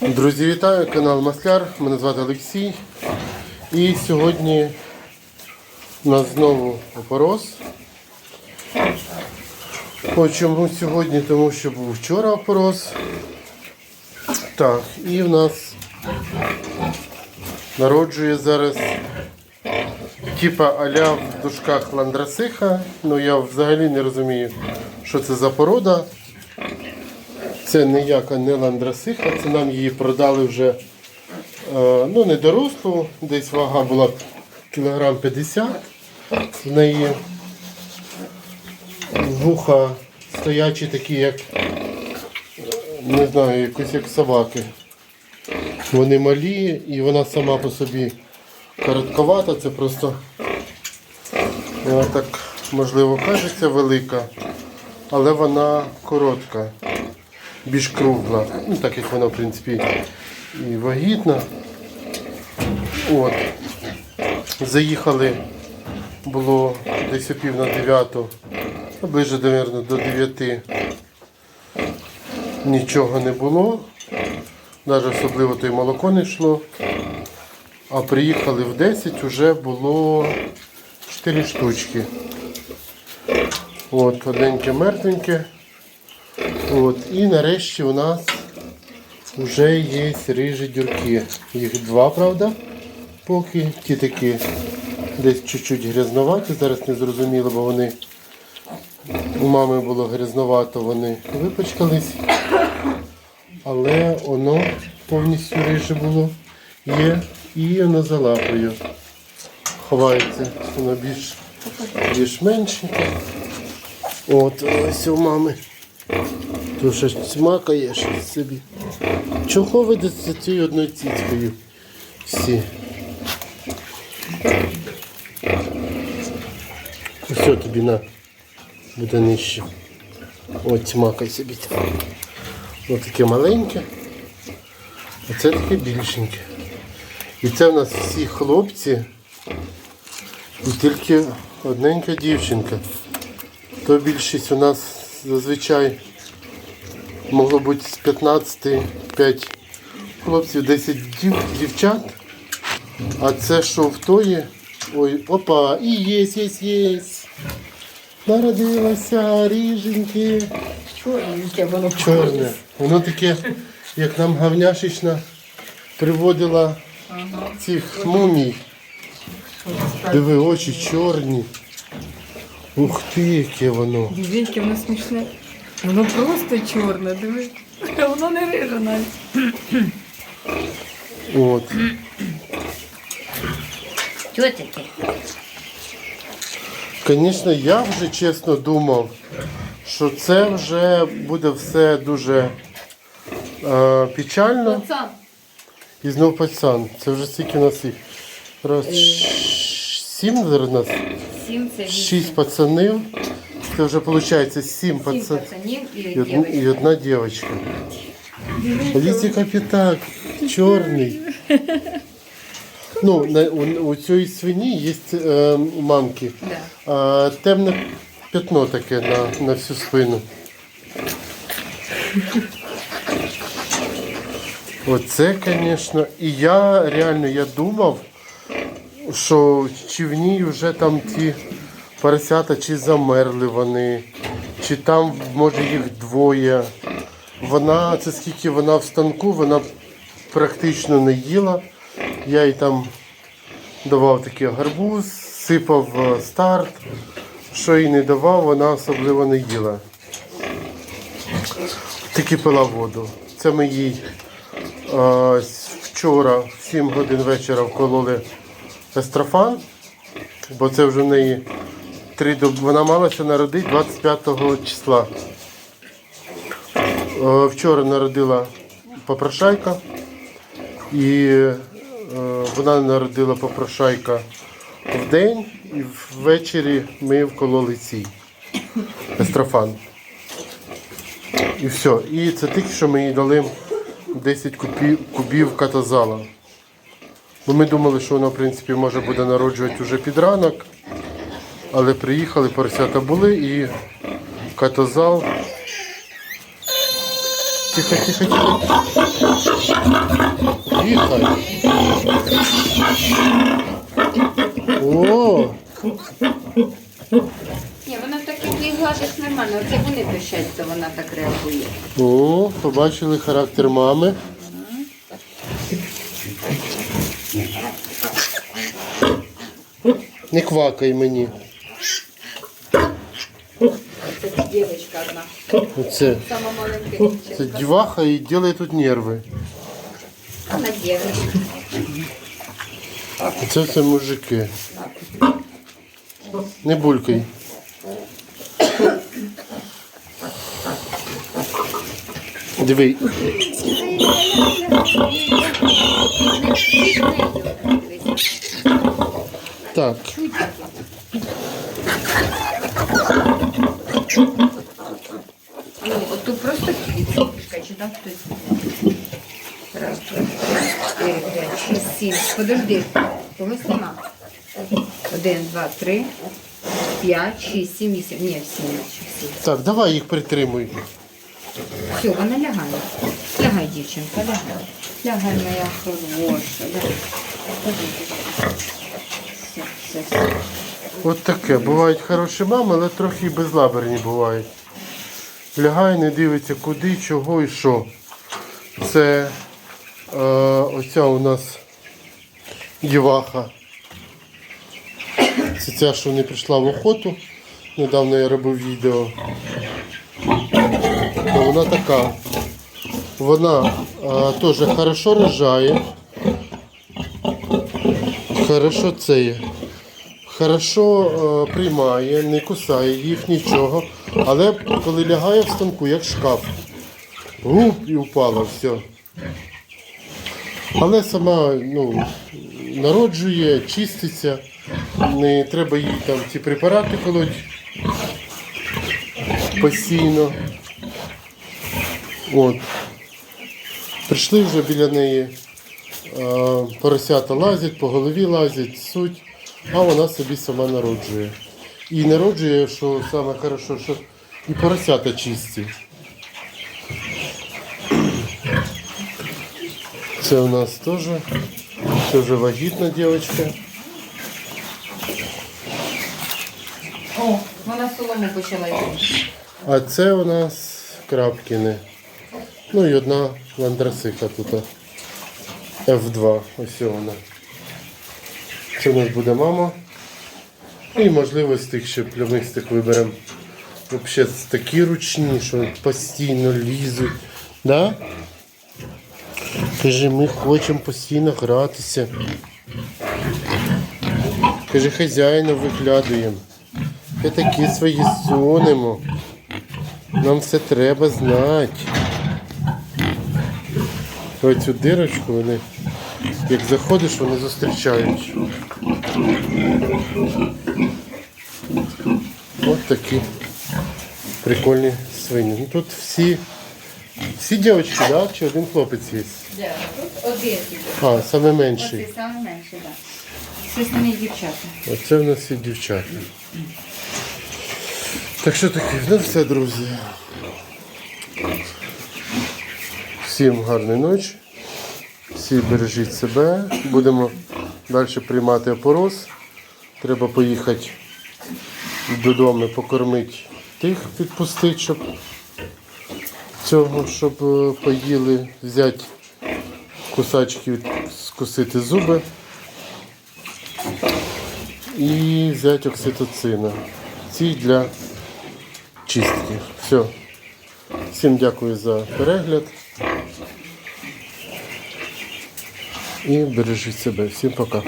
Друзі, вітаю, канал Масляр. Мене звати Олексій. І сьогодні у нас знову опорос. Чому сьогодні? Тому що був вчора опорос. Так, і в нас народжує зараз типа аля в дужках ландрасиха. Ну я взагалі не розумію, що це за порода. Це ніяка не ландрасиха, це нам її продали вже е, ну, не дорослу, десь вага була кілограм 50. В неї вуха стоячі такі, як не знаю, якось як собаки. Вони малі і вона сама по собі коротковата, це просто вона так можливо кажеться велика, але вона коротка більш кругла. Ну, так як вона, в принципі, і вагітна. От. Заїхали, було десь о пів на дев'яту, а ближе, мабуть, до дев'яти. Нічого не було. Навіть особливо то й молоко не йшло. А приїхали в 10, вже було 4 штучки. От, одненьке мертвеньке. От, і нарешті у нас вже є рижі дюрки. Їх два, правда, поки. Ті такі десь чуть-чуть грязноваті. Зараз не зрозуміло, бо вони у мами було грязновато, вони випачкались. Але воно повністю риже було. Є і воно за лапою. Ховається. Воно більш, більш меншеньке. От ось у мами. То що смакає щось собі. Чого ви за цією одною цицькою всі? Все тобі на буде нижче. От смакай собі. Ось таке маленьке, а це таке більшеньке. І це в нас всі хлопці і тільки одненька дівчинка. То більшість у нас зазвичай могло бути з 15 5 хлопців, 10 дів, дівчат. А це що в тої. Ой, опа, і єсть, єсть, єсть. Народилося ріженьке. Чорненьке воно Чорне. Воно таке, як нам гавняшечна приводила цих мумій. Диви, очі чорні. Ух ти, яке воно. Дивіться, воно смішне. Воно просто чорне, диви. Воно не риже навіть. От. Чого таке? Звісно, я вже чесно думав, що це вже буде все дуже е, печально. Пацан. І знов пацан. Це вже скільки у нас їх? Раз, сім зараз нас? Сім це вісім. Шість пацанів. Це вже виходить сім Сім пацанів. пацанів і І, одна- і дівчинка. одна дівчинка. Лісі капітак, чорний. Ну, на, у, у цієї свині є е, мамки Да. е, темне пятно таке на, на всю спину. Оце, звісно. І я реально я думав, що чи в ній вже там ті поросята, чи замерли вони, чи там, може, їх двоє. Вона, це скільки вона в станку, вона практично не їла. Я їй там давав такий гарбуз, сипав е, старт. Що їй не давав, вона особливо не їла. Тільки пила воду. Це ми їй е, с- вчора в 7 годин вечора вкололи естрофан, бо це вже в неї три доб... Вона малася народити 25 числа. Е, Вчора народила попрошайка і е, вона народила попрошайка в день і ввечері ми вкололи цій естрофан. І все. І це тільки що ми їй дали 10 кубів, кубів катазала. Бо ми думали, що вона в принципі може буде народжувати вже під ранок. Але приїхали, поросята були і катазал. Тихо, тихо, тихо. Їхай. О, Ні, вона так як її гладиш нормально. Оце вони пищать, то вона так реагує. о, побачили характер мами. Не квакай мені. Це дівчинка одна. Оце. Сама маленька. Це діваха і ділає тут нерви. Вона дівчинка. Це все мужики. Не булькай. Диви, так. Ну, от тут просто квітка, чи там хтось. Раз, два, три, чотири, п'ять, шість, сім. Подожди, когось нема. Один, два, три, п'ять, шість, сім, вісім. Ні, сім, сім. Так, давай їх притримуй. Все, вона лягає. Лягай, дівчинка, лягай. Лягай, моя хороша. Лягай. Все. От таке. Бувають хороші мами, але трохи і безлаберні бувають. Лягає, не дивиться куди, чого і що. Це е, оця у нас діваха. Це ця, що не прийшла в охоту. Недавно я робив відео. То вона така. Вона е, теж хорошо рожає. Хорошо це є. Хорошо е, приймає, не кусає їх нічого. Але коли лягає в станку, як шкаф. Гуп і впала, все. Але сама ну, народжує, чиститься. Не треба їй там ці препарати колоть постійно. От. Прийшли вже біля неї. Е, Поросята лазять, по голові лазять, суть, а вона собі сама народжує. І народжує, що саме хорошо, що і поросята чисті. Це у нас теж, це вже вагітна дівчинка. О, вона солому почала їсти. А це у нас крапкіни. Ну і одна ландрасиха тут. F2. Ось вона. Це у нас буде мама. І можливо з тих ще плямистих виберемо. Взагалі такі ручні, що постійно лізуть. Да? Каже, ми хочемо постійно гратися. Каже, хазяїна виглядуємо. Ми такі свої сунемо. Нам все треба знати. Оцю дирочку вони, як заходиш, вони зустрічають. От такі прикольні свині. Ну тут всі, всі дівчатки, да? чи один хлопець є? Де? Тут один. А, саме менший. Оце саме менше, так. Самі дівчата. Оце в нас і дівчата. Так що таке, ну все, друзі. Всім гарної ночі. Всі бережіть себе. Будемо далі приймати опороз. Треба поїхати додому покормити тих, відпустити, щоб цього, щоб е, поїли, взяти кусачки, скусити зуби і взяти окситоцина. Ці для чистки. Все. Всім дякую за перегляд. І бережіть себе. Всім пока.